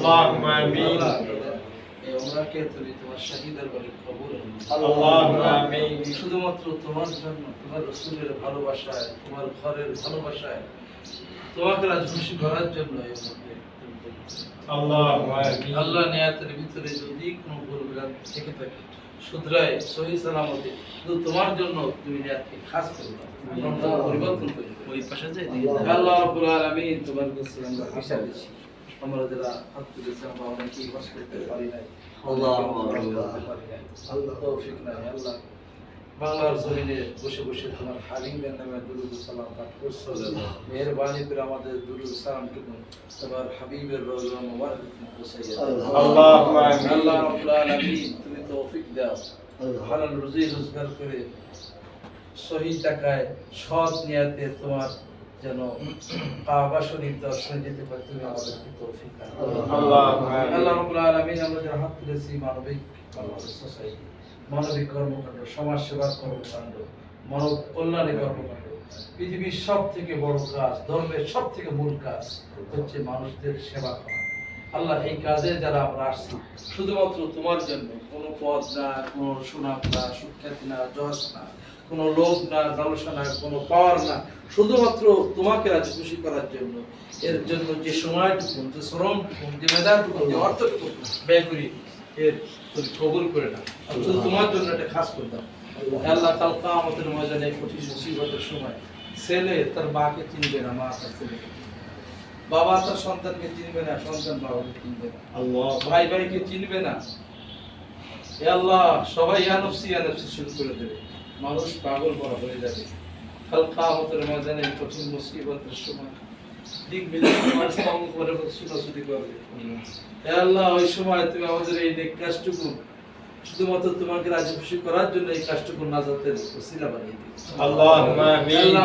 اللهم آمين আল্লাহ, এই ওমরাকে তুমি তোমার শাহিদের বলে কবুল اللهم آمين শুধুমাত্র তোমার জন্য তোমার রসুলের ভালোবাসায় তোমার ঘরের ভালোবাসায় তোমাকে রাজখুশি করার জন্য এই মধ্যে তুমি করেছো। اللهم آمين আল্লাহ নিয়াতের ভিতরে যদি কোনো ভুল ভ্রান্তি থেকে থাকে শুধরায় সহি সালামতে শুধু তোমার জন্য তুমি নিয়াতকে খাস করে দাও আমরা পরিবর্তন করে দাও। ওই পাশে যে আল্লাহ রাব্বুল আলামিন তোমার কাছে আমরা আশা করছি আমরা যারা হাত তুলেছি আমরা অনেকেই বাস করতে পারি নাই। রুজি রোজগার করে সহি টাকায় সৎ নিয়াতে তোমার যেন কাবা শরীফ দর্শনে যেতে পারি তুমি আমাদেরকে তৌফিক আল্লাহ রাব্বুল আলামিন হাত তুলেছি মানবিক সোসাইটি মানবিক কর্মকাণ্ড সমাজ কর্মকাণ্ড মানব কল্যাণের কর্মকাণ্ড পৃথিবীর সব থেকে বড় কাজ ধর্মের সব থেকে মূল কাজ হচ্ছে মানুষদের সেবা করা। আল্লাহ এই কাজে যারা আমরা আসছি শুধুমাত্র তোমার জন্য কোনো পদ না কোনো সুনাম না সুখ্যাতি না জহাস না কোনো লোভ না লালসা না কোনো পাওয়ার না। শুধুমাত্র তোমাকে রাজি খুশি করার জন্য এর জন্য যে সময়টুকু যে শ্রমটুকু যে মেধাটুকু যে অর্থটুকু ব্যয় করি এর তুমি কবুল করে না শুধু তোমার জন্য এটা খাস করে দাও। আল্লাহ। কালকা আমাদের ময়দানে কঠিন মুসিবতের সময় ছেলে তার মাকে চিনবে না মা তার ছেলেকে বাবা তার সন্তানকে চিনবে না সন্তান বাবাকে চিনবে না। ভাই ভাইকে চিনবে না। এ আল্লাহ সবাই ইয়ানফসি ইয়ানফসি শুরু করে দেবে। মানুষ পাগল করা হয়ে যাবে। হালকাহতের ময়দানে কঠিন মুসিবতের সময় দিক ছুটাছুটি করবে। আল্লাহ ওই সময় তুমি আমাদের এই কাজটুকু শুধুমাত্র তোমাকে করার জন্য এই কাজটুকু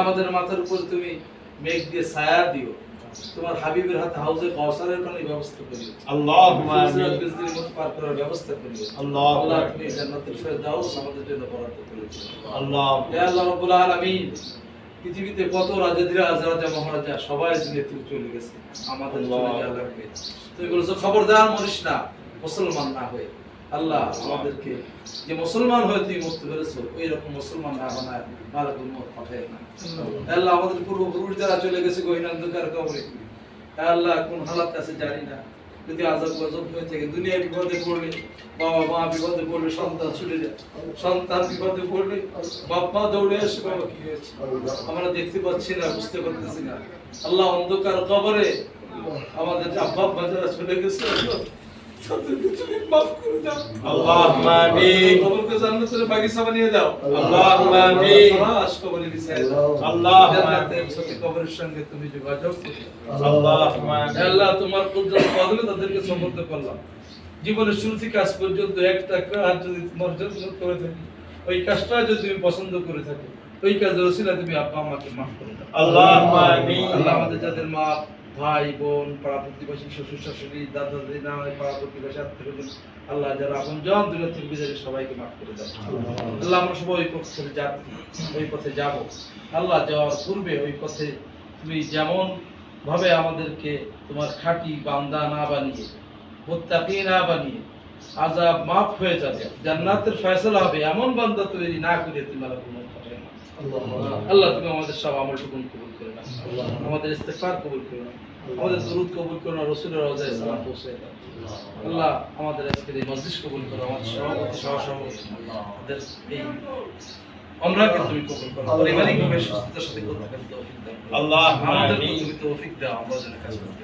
আমাদের মাথার উপর তুমি মেঘ দিয়ে ছায়া দিও। তোমার হাবিবের হাতে হাউজে কৌসারের পানি ব্যবস্থা করিও। আল্লাহ বিজলির মতো পার করার ব্যবস্থা করিও। আল্লাহ আল্লাহ তুমি জান্নাতুল ফেরদাউস আমাদের জন্য বরাদ্দ করিও আল্লাহ হে আল্লাহ রাব্বুল আলামিন পৃথিবীতে কত রাজাদিরা রাজা মহারাজা সবাই নেতৃত্ব চলে গেছে। আমাদের জন্য যাওয়া লাগবে। তুই বলেছ খবরদার মরিস না মুসলমান না হয়ে। আল্লাহ আমাদেরকে যে মুসলমান হয়ে তুই মরতে পেরেছ ওই রকম মুসলমান না বানায় মালাকুল মত পাঠায় না। আল্লাহ। আমাদের পূর্বপুরুষ যারা চলে গেছে গহিনান্ধকার কবরে আল্লাহ কোন হালাত আছে জানি না। যদি আজব গজব হয়ে থাকে দুনিয়া বিপদে পড়লে বাবা মা বিপদে পড়লে সন্তান ছুটে যায় সন্তান বিপদে পড়লে বাবা দৌড়ে আসে বাবা কি হয়েছে? আমরা দেখতে পাচ্ছি না বুঝতে পারতেছি না। আল্লাহ অন্ধকার কবরে আমাদের আব্বা যারা চলে গেছে তাদেরকে তুমি মাফ করে দাও اللهم آمين কবরকে জান্নাতের বাগিচা বানিয়ে দাও اللهم آمين ফরাশ কবরে বিছায় দাও اللهم জান্নাতের آمين ছোট কবরের সঙ্গে তুমি যোগাযোগ করো اللهم হে آمين আল্লাহ তোমার কুদরত কদমে তাদেরকে সমর্থ করলাম জীবনের শুরু থেকে আজ পর্যন্ত একটা কাজ যদি তোমার জন্য করে থাকি ওই কাজটা যদি তুমি পছন্দ করে থাকো ওই কাজের ওসিলা তুমি আব্বা আমাকে মাফ করে দাও اللهم آمين আল্লাহ আমাদের যাদের মা ভাই, বোন পাড়া প্রতিবেশী শ্বশুর শাশুড়ি, দাদা, দিদা পাড়া প্রতিবেশী আত্মীয় আল্লাহ যারা আপন জন দুনিয়া থেকে বিদায় সবাইকে মাফ করে দাও আল্লাহ আমরা সবাই ওই পথে যাচ্ছি ওই পথে যাব। আল্লাহ যাওয়ার পূর্বে ওই পথে তুমি যেমন ভাবে আমাদেরকে তোমার খাঁটি বান্দা না বানিয়ে, মুত্তাকি না বানিয়ে আজাব মাফ হয়ে যাবে জান্নাতের ফয়সলা হবে এমন বান্দা তৈরি না করে তুমি আল্লাহ কবুল করেন আল্লাহ তুমি আমাদের সব আমল টুকুন কবুল করে না আমাদের ইস্তেফার কবুল করে না আমাদের দরুদ কবুল করো রসুলের রজায় সালাম পৌঁছে আল্লাহ আমাদের আজকে এই মসজিদ কবুল করো আমাদের সভাপতি সহসভাপতি। এই আমরাকে তুমি কবুল করো। পারিবারিকভাবে সুস্থতার সাথে করতে পারি তৌফিক দাও। আল্লাহ আমাদের তুমি তৌফিক দাও আমরা যেন কাজ করতে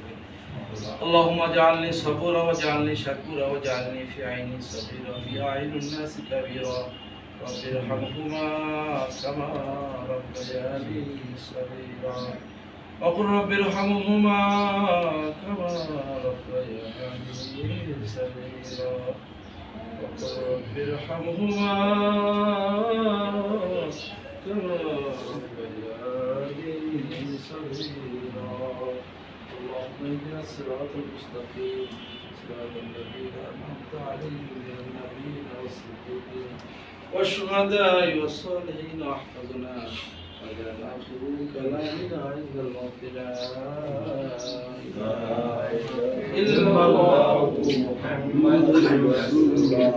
اللهم اجعلني صبورا واجعلني شكورا واجعلني في عيني صغيرا في أعين الناس كبيرا. رب ارحمهما كما ربياني صغيرا. وقل رب ارحمهما كما ربياني صغيرا. وقل رب ارحمهما كما ربياني صغيرا. اهدنا الصراط المستقيم. صراط الذين أنعمت عليهم من النبيين والصديقين والشهداء والصالحين واحفظنا نعبدك لا إله إلا الموت لا إلا الله محمد رسول الله.